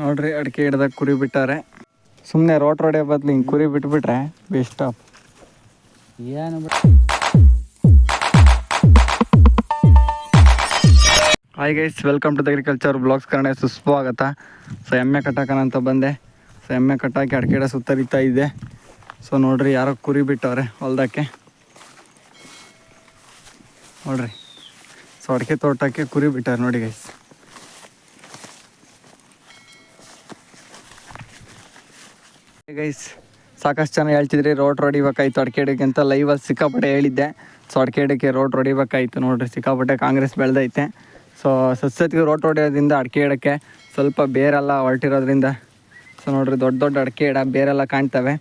ನೋಡ್ರಿ ಅಡಿಕೆ ಹಿಡ್ದಾಗ ಕುರಿ ಬಿಟ್ಟಾರೆ. ಸುಮ್ಮನೆ ರೋಟ್ ರೋಡೆ ಬದಲು ಹಿಂಗೆ ಕುರಿ ಬಿಟ್ಬಿಟ್ರೆ ಬೆಸ್ಟ್ ಆಫ್ ಏನು hi guys welcome to the agriculture blogs Kannada ಸುಸ್ವಾಗತ. ಸೊ ಎಮ್ಮೆ ಕಟ್ಟಾಕಣ ಅಂತ ಬಂದೆ. ಸೊ ಎಮ್ಮೆ ಕಟ್ಟಾಕಿ ಅಡಿಕೆ ಹಿಡ ಸುತ್ತರಿತಾ ಇದೆ. ಸೊ ನೋಡ್ರಿ ಯಾರೋ ಕುರಿ ಬಿಟ್ಟವ್ರೆ ಹೊಲ್ದಕ್ಕೆ. ನೋಡ್ರಿ. ಸೊ ಅಡಿಕೆ ತೋಟಕ್ಕೆ ಕುರಿ ಬಿಟ್ಟಾರೆ ನೋಡಿ ಗೈಸ್ ಗೈಸ್ ಸಾಕಷ್ಟು ಜನ ಹೇಳ್ತಿದ್ರಿ ರೋಡ್ ಹೊಡಿಬೇಕಾಯ್ತು ಅಡಿಕೆ ಅಂತ ಲೈವಲ್ಲಿ ಸಿಕ್ಕಾಪಟ್ಟೆ ಹೇಳಿದ್ದೆ. ಸೊ ಅಡಿಕೆ ಗಿಡಕ್ಕೆ ರೋಡ್ ಹೊಡಿಬೇಕಾಯ್ತು ನೋಡ್ರಿ, ಸಿಕ್ಕಾಪಟ್ಟೆ ಕಾಂಗ್ರೆಸ್ ಬೆಳೆದೈತೆ. ಸೊ ಸಸ್ಯತ್ಗೆ ರೋಡ್ ಹೊಡೆಯೋದ್ರಿಂದ ಅಡಿಕೆ ಇಡೋಕ್ಕೆ ಸ್ವಲ್ಪ ಬೇರೆಲ್ಲ ಹೊರಟಿರೋದ್ರಿಂದ ಸೊ ನೋಡ್ರಿ ದೊಡ್ಡ ದೊಡ್ಡ ಅಡಿಕೆ ಇಡ ಬೇರೆಲ್ಲ ಕಾಣ್ತವೆ.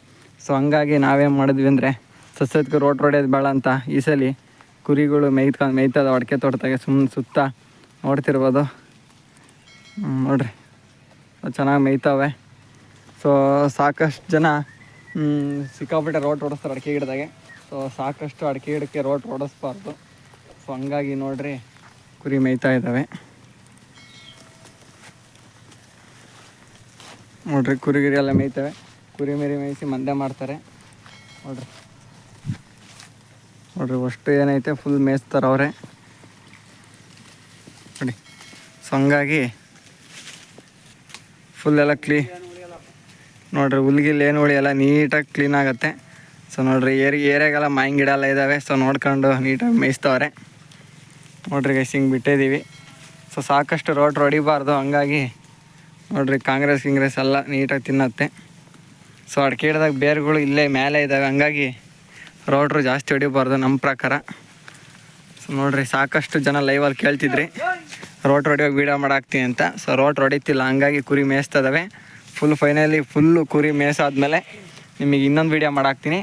ಸೊ ಹಂಗಾಗಿ ನಾವೇನು ಮಾಡಿದ್ವಿ ಅಂದರೆ ಸಸ್ಯತ್ಗೆ ರೋಡ್ ಹೊಡೆಯೋದು ಬೇಡ ಅಂತ ಈ ಸಲ ಕುರಿಗಳು ಮೇಯ್ತ್ಕೊಂಡು ಮೇಯ್ತದ ಅಡಿಕೆ ತೋಟದಾಗೆ ಸುಮ್ಮನೆ ಸುತ್ತ ನೋಡ್ತಿರ್ಬೋದು. ನೋಡ್ರಿ, ಚೆನ್ನಾಗಿ ಮೇಯ್ತವೆ. ಸೊ ಸಾಕಷ್ಟು ಜನ ಸಿಕ್ಕಾಪಟ್ಟೆ ರೋಡ್ ಓಡಿಸ್ತಾರೆ ಅಡಿಕೆ ಗಿಡದಾಗೆ. ಸೊ ಸಾಕಷ್ಟು ಅಡಿಕೆ ಗಿಡಕ್ಕೆ ರೋಡ್ ಓಡಿಸ್ಬಾರ್ದು. ಸೊ ಹಂಗಾಗಿ ನೋಡ್ರಿ, ಕುರಿ ಮೇಯ್ತಾ ಇದ್ದಾವೆ ನೋಡ್ರಿ ಕುರಿಗಿರಿ ಎಲ್ಲ ಮೇಯ್ತವೆ. ಕುರಿ ಮೇರಿ ಮೇಯಿಸಿ ಮಂದೆ ಮಾಡ್ತಾರೆ. ನೋಡ್ರಿ. ನೋಡ್ರಿ, ಅಷ್ಟು ಏನೈತೆ ಫುಲ್ ಮೇಯಿಸ್ತಾರೆ ಅವರೇ. ನೋಡಿ. ಸೊ ಹಂಗಾಗಿ ಫುಲ್ ಎಲ್ಲ ಕ್ಲೀ ನೋಡ್ರಿ, ಹುಲ್ಗಿಲ್, ಏನು ಉಳಿಯಲ್ಲ ನೀಟಾಗಿ ಕ್ಲೀನ್ ಆಗುತ್ತೆ. ಸೊ ನೋಡ್ರಿ, ಏರಿ, ಏರಿಯಾಗೆಲ್ಲ ಮೈನ್ ಗಿಡ ಎಲ್ಲ ಇದ್ದಾವೆ ಸೊ ನೋಡ್ಕೊಂಡು ನೀಟಾಗಿ ಮೇಯಿಸ್ತವ್ರೆ. ನೋಡ್ರಿ ಗೈಸ್ ಹಿಂಗೆ ಬಿಟ್ಟಿದ್ದೀವಿ ಸೊ ಸಾಕಷ್ಟು ರೋಡ್ ಹೊಡಿಬಾರ್ದು ಹಂಗಾಗಿ ನೋಡ್ರಿ ಕಾಂಗ್ರೆಸ್, ಗಿಂಗ್ರೆಸ್ ಎಲ್ಲ ನೀಟಾಗಿ ತಿನ್ನತ್ತೆ. ಸೊ ಅಡಿಕೆ ಹಿಡ್ದಾಗ ಬೇರುಗಳು ಇಲ್ಲೇ ಮೇಲೆ ಇದ್ದಾವೆ ಹಂಗಾಗಿ ರೋಡ್ರು ಜಾಸ್ತಿ ಹೊಡಿಬಾರ್ದು ನಮ್ಮ ಪ್ರಕಾರ. ಸೊ ನೋಡ್ರಿ, ಸಾಕಷ್ಟು ಜನ ಲೈವಲ್ಲಿ ಕೇಳ್ತಿದ್ರಿ. ರೋಡ್ ಹೊಡಿಯೋಗಿ ವೀಡಿಯೋ ಮಾಡಾಕ್ತೀನಿ ಅಂತ. ಸೊ ರೋಡ್ ಹೊಡಿತಿಲ್ಲ ಹಂಗಾಗಿ ಕುರಿ ಮೇಯಿಸ್ತದವೆ ಫುಲ್ ಫೈನಲಿ ಫುಲ್ಲು ಕುರಿ ಮೇಯ್ಸಾದ್ಮೇಲೆ ನಿಮಗೆ ಇನ್ನೊಂದು ವೀಡಿಯೋ ಮಾಡಾಕ್ತೀನಿ.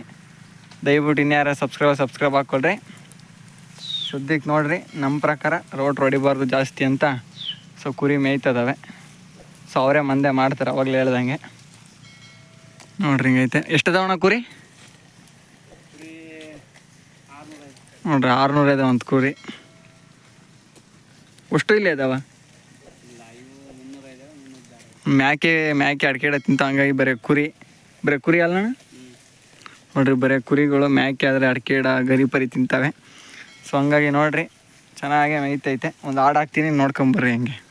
ದಯವಿಟ್ಟು ಇನ್ಯಾರ ಸಬ್ಸ್ಕ್ರೈಬ್ ಸಬ್ಸ್ಕ್ರೈಬ್ ಹಾಕ್ಕೊಳ್ರಿ ಶುದ್ಧಿಗೆ ನೋಡ್ರಿ ನಮ್ಮ ಪ್ರಕಾರ ರೋಡ್ ಹೊಡಿಬಾರ್ದು ಜಾಸ್ತಿ ಅಂತ. ಸೊ ಕುರಿ ಮೇಯ್ತದವೆ. ಸೊ ಅವರೇ ಮಂದೆ ಮಾಡ್ತಾರೆ, ಅವಾಗಲೇ ಹೇಳ್ದಂಗೆ. ನೋಡ್ರಿ ಹಿಂಗೈತೆ ಅದಾವಣ ಕುರಿ? ನೋಡ್ರಿ, ಆರುನೂರು ಇದಾವ ಒಂದು ಕುರಿ. ಅಷ್ಟು ಇಲ್ಲೇ ಇದಾವ? ಮ್ಯಾಕೆ ಮ್ಯಾಕೆ ಅಡಿಕೆ ಗಿಡ ತಿಂತ ಹಂಗಾಗಿ ಬರೀ ಕುರಿ. ಬರೀ ಕುರಿ ಅಲ್ಲ ನೋಡ್ರಿ, ಬರೀ ಕುರಿಗಳು ಮ್ಯಾಕೆ ಆದರೆ ಅಡಿಕೆ ಗರಿಪರಿ ಗರಿ ಪರಿ ತಿಂತಾವೆ. ಸೊ ಹಂಗಾಗಿ ನೋಡ್ರಿ, ಚೆನ್ನಾಗೇ ಮೈತೈತೆ ಒಂದು ಹಾಡು ಹಾಕ್ತೀನಿ ನೋಡ್ಕೊಂಬರ್ರಿ ಹಂಗೆ.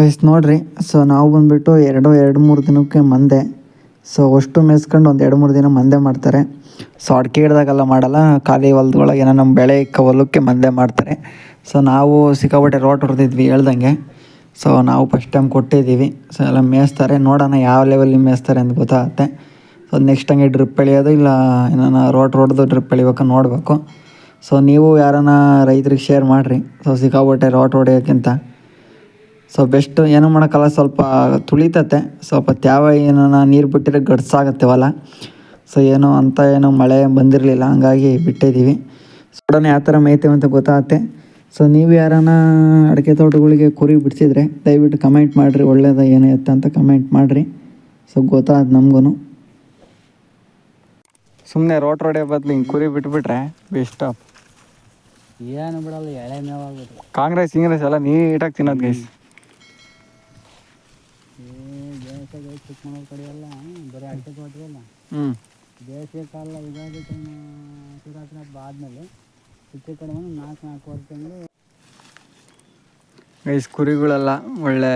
ಗೈಸ್ ನೋಡ್ರಿ ಸೊ ನಾವು ಬಂದುಬಿಟ್ಟು ಎರಡು ಎರಡು ಮೂರು ದಿನಕ್ಕೆ ಮಂದೆ. ಸೊ ಅಷ್ಟು ಮೇಯ್ಸ್ಕೊಂಡು ಒಂದು ಎರಡು ಮೂರು ದಿನ ಮಂದೆ ಮಾಡ್ತಾರೆ. ಸೊ ಅಡಿಕೆ ಹಿಡ್ದಾಗೆಲ್ಲ ಮಾಡಲ್ಲ, ಖಾಲಿ ಹೊಲ್ದೊಳಗೆ ಏನೋ ನಮ್ಮ ಬೆಳೆ ಇಕ್ಕ ಹೊಲಕ್ಕೆ ಮಂದೆ ಮಾಡ್ತಾರೆ. ಸೊ ನಾವು ಸಿಕ್ಕಾಪಟ್ಟೆ ರೋಟ್ ಹೊಡೆದಿದ್ವಿ ಹೇಳ್ದಂಗೆ. ಸೊ ನಾವು ಫಸ್ಟ್ ಟೈಮ್ ಕೊಟ್ಟಿದ್ದೀವಿ. ಸೊ ಎಲ್ಲ ಮೇಯಿಸ್ತಾರೆ ನೋಡೋಣ ಯಾವ ಲೆವೆಲಿಗೆ ಮೇಯಿಸ್ತಾರೆ ಅಂತ ಗೊತ್ತಾಗುತ್ತೆ. ಸೊ ನೆಕ್ಸ್ಟ್ ಹಂಗೆ ಡ್ರಿಪ್ ಎಳಿಯೋದು ಇಲ್ಲ, ಏನಾನ ರೋಟ್ ಹೊಡೆದು ಡ್ರಿಪ್ ಎಳಿಬೇಕು ನೋಡಬೇಕು. ಸೊ ನೀವು ಯಾರನ್ನ ರೈತರಿಗೆ ಶೇರ್ ಮಾಡಿರಿ. ಸೊ ಸಿಕ್ಕಾಪಟ್ಟೆ ರೋಟ್ ಹೊಡೆಯೋಕ್ಕಿಂತ. ಸೊ ಬೆಸ್ಟ್ ಏನೂ ಮಾಡೋಕ್ಕಲ್ಲ ಸ್ವಲ್ಪ ತುಳಿತತೆ. ಸ್ವಲ್ಪ ತ್ಯಾವ ಏನಾನ ನೀರು ಬಿಟ್ಟರೆ ಗಡ್ಸಾಗತ್ತೆ ಹೊಲ. ಸೊ ಏನೋ ಅಂತ ಏನೋ ಮಳೆ ಬಂದಿರಲಿಲ್ಲ ಹಂಗಾಗಿ ಬಿಟ್ಟಿದ್ದೀವಿ ಸಡನ್ ಯಾವ ಥರ ಮೇಯ್ತೇವೆ ಅಂತ ಗೊತ್ತಾಗುತ್ತೆ. ಸೊ ನೀವು ಯಾರನ್ನ ಅಡಿಕೆ ತೋಟಗಳಿಗೆ ಕುರಿ ಬಿಡಿಸಿದ್ರೆ ದಯವಿಟ್ಟು ಕಮೆಂಟ್ ಮಾಡಿರಿ ಒಳ್ಳೇದ ಏನೈತೆ ಅಂತ ಕಮೆಂಟ್ ಮಾಡಿರಿ. ಸೊ ಗೊತ್ತಾದ ನಮಗೂ ಸುಮ್ಮನೆ ರೋಟ್ ರೋಡೆ ಬದಲು ಹಿಂಗೆ ಕುರಿ ಬಿಟ್ಬಿಟ್ರೆ ಬೆಸ್ಟ್ ಏನು ಬಿಡಲ್ಲ ಎಳೆ ಮೇವಾಗ್ಬಿಟ್ಟು ಕಾಂಗ್ರೆಸ್ ಇಂಗ್ರೆಸ್ ಎಲ್ಲ ನೀಟಾಗಿ ತಿನ್ನೋದು ಗೈಸ್ ಏ ಬೇಸಿಗೆ ಚಿಕ್ಕ ಮನೆ ಕಡೆ ಎಲ್ಲ ಬರೀ ಅಡಿಕೆ ತೋಟವಲ್ಲ ಹ್ಞೂ ಬೇಸಿಗೆ ಕಾಲ ಯುಗಾದಿ ಟೈಮ್ ಶಿವರಾತ್ರಿ ಹಬ್ಬ ಆದಮೇಲೆ ಹೆಚ್ಚು ಕಡೆ ಒಂದು ನಾಲ್ಕು ನಾಲ್ಕೂವರೆ ತಿಂಗಳು ಗೈಸ್ ಕುರಿಗಳೆಲ್ಲ ಒಳ್ಳೆ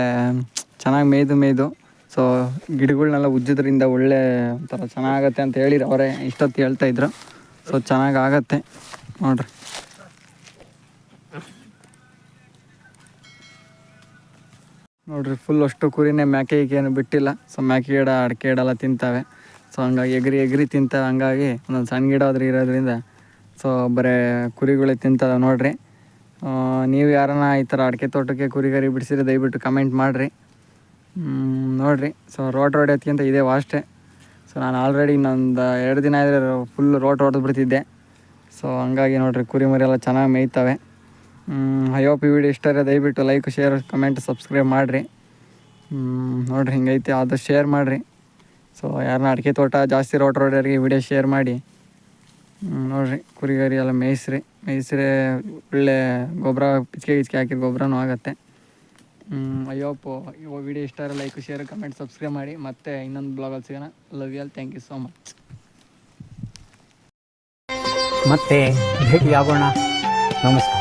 ಚೆನ್ನಾಗಿ ಮೇಯ್ದು ಮೇಯ್ದು. ಸೊ ಗಿಡಗಳನ್ನೆಲ್ಲ ಉಜ್ಜೋದ್ರಿಂದ ಒಳ್ಳೆ ಒಂಥರ ಚೆನ್ನಾಗತ್ತೆ ಅಂತ ಹೇಳಿದ್ರು. ಅವರೇ ಇಷ್ಟೊತ್ತು ಹೇಳ್ತಾ ಇದ್ರು. ಸೊ ಚೆನ್ನಾಗಿ ಆಗತ್ತೆ ನೋಡ್ರಿ. ನೋಡ್ರಿ ಫುಲ್ ಅಷ್ಟು ಕುರಿನೇ ಮ್ಯಾಕೆ ಏನು ಬಿಟ್ಟಿಲ್ಲ. ಸೊ ಮ್ಯಾಕೆ ಗಿಡ ಅಡಿಕೆ ಗಿಡ ಎಲ್ಲ ತಿಂತಾವೆ. ಸೊ ಹಂಗಾಗಿ ಎಗ್ರಿ ಎಗ್ರಿ ತಿಂತಾವೆ ಹಂಗಾಗಿ ಒಂದೊಂದು ಸಣ್ಣ ಗಿಡ ಆದ್ರೆ ಇರೋದ್ರಿಂದ ಸೊ ಬರೀ ಕುರಿಗಳೇ ತಿಂತಾವೆ ನೋಡ್ರಿ. ನೀವು ಯಾರನ್ನ ಈ ಥರ ಅಡಿಕೆ ತೋಟಕ್ಕೆ ಕುರಿಗರಿ ಬಿಡಿಸಿರಿ ದಯವಿಟ್ಟು ಕಮೆಂಟ್ ಮಾಡಿರಿ. ನೋಡಿರಿ. ಸೊ ರೋಟ್ ರೋಡ್ ಎತ್ಕಿಂತ ಇದೇ ವಾಸ್ಟೆ ಸೊ ನಾನು ಆಲ್ರೆಡಿ ಇನ್ನೊಂದು ಎರಡು ದಿನ ಆದರೆ ಫುಲ್ ರೋಟ್ ಹೊಡೆದು ಬಿಡ್ತಿದ್ದೆ. ಸೊ ಹಂಗಾಗಿ ನೋಡಿರಿ ಕುರಿ ಮರಿ ಎಲ್ಲ ಚೆನ್ನಾಗಿ ಮೇಯ್ತವೆ. ಹೋಪ್ ಈ ವಿಡಿಯೋ ಇಷ್ಟ ದಯವಿಟ್ಟು ಲೈಕ್ ಶೇರ್ ಕಮೆಂಟ್ ಸಬ್ಸ್ಕ್ರೈಬ್ ಮಾಡಿರಿ. ನೋಡಿರಿ ಹಿಂಗೈತೆ ಆದಷ್ಟು ಶೇರ್ ಮಾಡಿರಿ. ಸೊ ಯಾರನ್ನ ಅಡಿಕೆ ತೋಟ ಜಾಸ್ತಿ ರೋಡ್ ರೋಡರಿಗೆ ವಿಡಿಯೋ ಶೇರ್ ಮಾಡಿ ನೋಡಿರಿ, ಕುರಿಗರಿ ಎಲ್ಲ ಮೇಯಿಸ್ರಿ, ಮೇಯಿಸ್ರೆ ಒಳ್ಳೆ ಗೊಬ್ಬರ, ಪಿಚ್ಕೆ ಗಿಚ್ಕೆ ಹಾಕಿದ ಗೊಬ್ಬರನೂ ಆಗುತ್ತೆ. ಅಯ್ಯೋಪ್ಪು ಇವಾಗ ವಿಡಿಯೋ ಇಷ್ಟ ಲೈಕ್ ಶೇರ್ ಕಮೆಂಟ್ ಸಬ್ಸ್ಕ್ರೈಬ್ ಮಾಡಿ. ಮತ್ತೆ ಇನ್ನೊಂದು ಬ್ಲಾಗಲ್ಲಿ ಸಿಗೋಣ. Love you all thank you so much ಮತ್ತೆ ಭೇಟಿಯಾಗೋಣ. ನಮಸ್ಕಾರ.